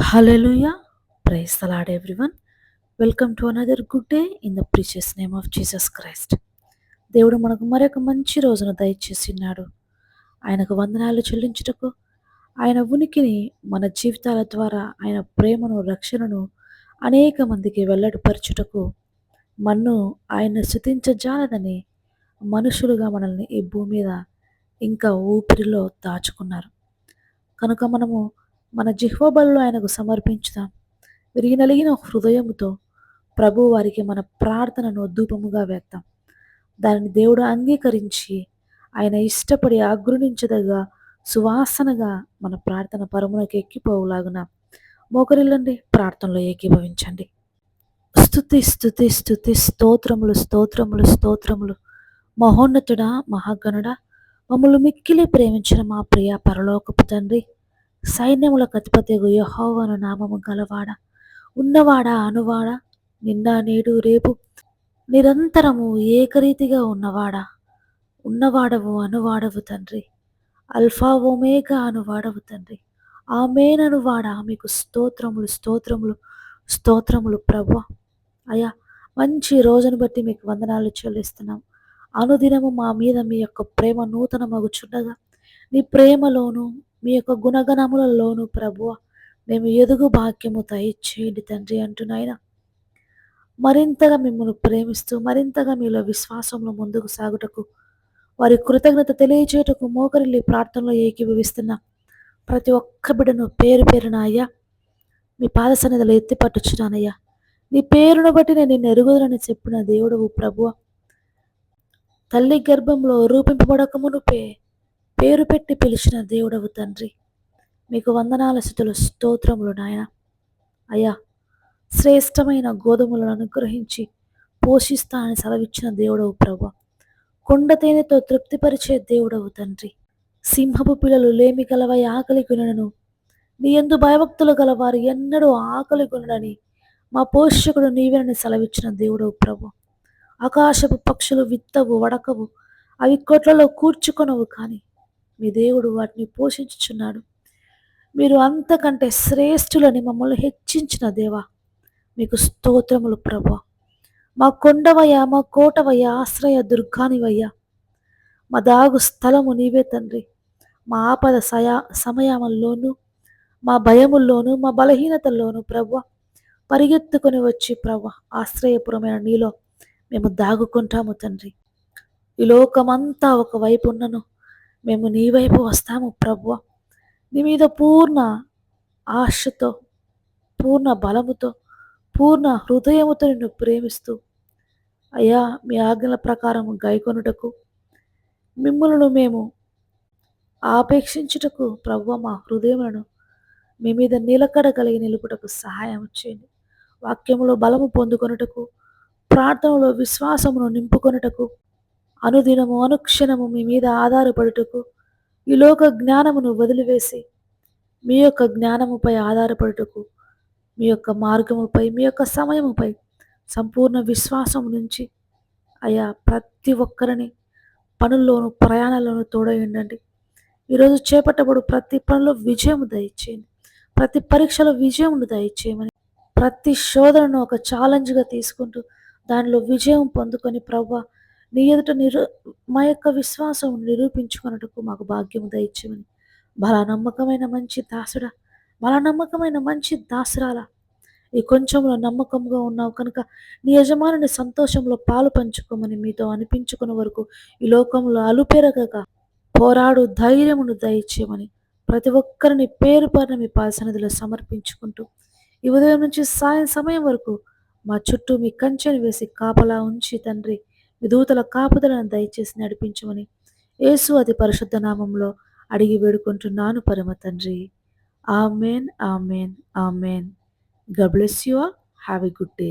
Hallelujah. Praise the lord everyone welcome to another good day in the precious name of Jesus Christ దేవుడు మనకు మరొక మంచి రోజును దయచేసినాడు. ఆయనకు వందనాలు చెల్లించుటకు ఆయన ఉనికిని మన జీవితాల ద్వారా ఆయన ప్రేమను రక్షణను అనేక మందికి వెల్లడిపరచుటకు మన్ను ఆయన శృతించజాలదని మనుషులుగా మనల్ని ఈ భూమి మీద ఇంకా ఊపిరిలో దాచుకున్నారు. కనుక మనము మన జిహ్వబల్లో ఆయనకు సమర్పించుదాం. విరిగినలిగిన హృదయముతో ప్రభు వారికి మన ప్రార్థనను ధూపముగా వేద్దాం. దానిని దేవుడు అంగీకరించి ఆయన ఇష్టపడి అగ్రుణించదగా సువాసనగా మన ప్రార్థన పరమునకు ఎక్కిపోవులాగున మోకరిల్లండి ప్రార్థనలో ఏకీభవించండి. స్థుతి స్థుతి స్థుతి స్తోత్రములు స్తోత్రములు స్తోత్రములు. మహోన్నతుడా మహాగణుడా మమ్మల్ని మిక్కిలి ప్రేమించిన మా ప్రియ పరలోకపు తండ్రి సైన్యములకు అధిపతి యహోవను నామము గలవాడ? ఉన్నవాడా అనువాడా? నిన్న నేడు రేపు? నిరంతరము ఏకరీతిగా ఉన్నవాడా? ఉన్నవాడవు అనువాడవు తండ్రి. అల్ఫా ఒమేగా అనువాడవు తండ్రి. ఆమెననువాడా మీకు స్తోత్రములు స్తోత్రములు స్తోత్రములు ప్రభు అయ్యా మంచి రోజును బట్టి మీకు వందనాలు చెల్లిస్తున్నాం. అనుదినము మా మీద మీ యొక్క ప్రేమ నూతన మగుచుండగా నీ ప్రేమలోను మీ యొక్క గుణగణములలోను ప్రభు మేము ఎదుగు భాగ్యము దయచేయండి తండ్రి అంటున్నాయన మరింతగా మిమ్మల్ని ప్రేమిస్తూ మరింతగా మీలో విశ్వాసంలో ముందుకు సాగుటకు వారి కృతజ్ఞత తెలియచేయటకు మోకరిల్లి ప్రార్థనలో ఏకీభవిస్తున్న ప్రతి ఒక్క బిడ్డను పేరు పేరున అయ్యా మీ పాద సన్నిధిలో ఎత్తిపట్టుచున్నానయ్యా. నీ పేరును బట్టి నేను నిన్ను ఎరుగుదలని చెప్పిన దేవుడు ప్రభువ. తల్లి గర్భంలో రూపింపబడక మునుపే పేరు పెట్టి పిలిచిన దేవుడవు తండ్రి మీకు వందనాల స్థితులు స్తోత్రములు నాయన. అయ్యా శ్రేష్టమైన గోధుమలను అనుగ్రహించి పోషిస్తా అని సెలవిచ్చిన దేవుడవు ప్రభు. కొండ తేనెతో తృప్తిపరిచే దేవుడవు తండ్రి. సింహపు పిల్లలు లేమి గలవై ఆకలి గుణను నీ ఎందు భయభక్తులు గలవారు ఎన్నడూ ఆకలి గుణడని మా పోషకుడు నీవేనని సెలవిచ్చిన దేవుడవు ప్రభు. ఆకాశపు పక్షులు విత్తవు వడకవు అవి కొట్లలో కూర్చుకొనవు కానీ మీ దేవుడు వాటిని పోషించుచున్నాడు. మీరు అంతకంటే శ్రేష్ఠులని మమ్మల్ని హెచ్చించిన దేవా మీకు స్తోత్రములు ప్రభా మా కొండవయ్య మా కోటవయ్య ఆశ్రయ దుర్గానివయ్య మా దాగు స్థలము నీవే తండ్రి. మా ఆపద సయా సమయముల్లోనూ మా భయముల్లోనూ మా బలహీనతల్లోనూ ప్రభు పరిగెత్తుకొని వచ్చి ప్రభు ఆశ్రయపురమైన నీలో మేము దాగుకుంటాము తండ్రి. ఈ లోకమంతా ఒకవైపు ఉన్నను మేము నీ వైపు వస్తాము ప్రభు నీ మీద పూర్ణ ఆశతో పూర్ణ బలముతో పూర్ణ హృదయముతో నిన్ను ప్రేమిస్తూ అయ్యా మీ ఆజ్ఞల ప్రకారం గైకొనుటకు మిమ్మలను మేము ఆపేక్షించుటకు ప్రభు మా హృదయములను మీ మీద నిలకడ కలిగి నిలుపుటకు సహాయం చేయండి. వాక్యములో బలము పొందుకొనుటకు ప్రార్థనలో విశ్వాసమును నింపుకొనుటకు అనుదినము అనుక్షణము మీ మీద ఆధారపడుటకు ఈ లోక జ్ఞానమును వదిలివేసి మీ యొక్క జ్ఞానముపై ఆధారపడుటకు మీ యొక్క మార్గముపై మీ యొక్క సమయముపై సంపూర్ణ విశ్వాసం నుంచి అయా ప్రతి ఒక్కరిని పనుల్లోనూ ప్రయాణాల్లోనూ తోడయండి ఈరోజు చేపట్టబడు ప్రతి పనిలో విజయం దయచేయండి. ప్రతి పరీక్షలో విజయమును దయచేయమని ప్రతి శోధనను ఒక ఛాలెంజ్గా తీసుకుంటూ దానిలో విజయం పొందుకొని ప్రభావ నీ ఎదుట నిరు మా యొక్క విశ్వాసం నిరూపించుకున్నట్టుకు మాకు భాగ్యము దయచేమని బలా నమ్మకమైన మంచి దాసుడా బల నమ్మకమైన మంచి దాసురాలా. ఈ కొంచెంలో నమ్మకంగా ఉన్నావు కనుక నీ యజమానుని సంతోషంలో పాలు పంచుకోమని మీతో అనిపించుకున్న వరకు ఈ లోకంలో అలుపెరగక పోరాడు ధైర్యమును దయచేయమని ప్రతి ఒక్కరిని పేరు పైన మీ పాసనదిలో సమర్పించుకుంటూ ఈ ఉదయం నుంచి సాయం సమయం వరకు మా చుట్టూ మీ కంచెను వేసి కాపలా ఉంచి తండ్రి విధూతల కాపుదలను దయచేసి నడిపించమని యేసు అతి పరిశుద్ధ నామంలో అడిగి వేడుకుంటున్నాను పరమ తండ్రి. Amen amen amen. God bless bless you have a good day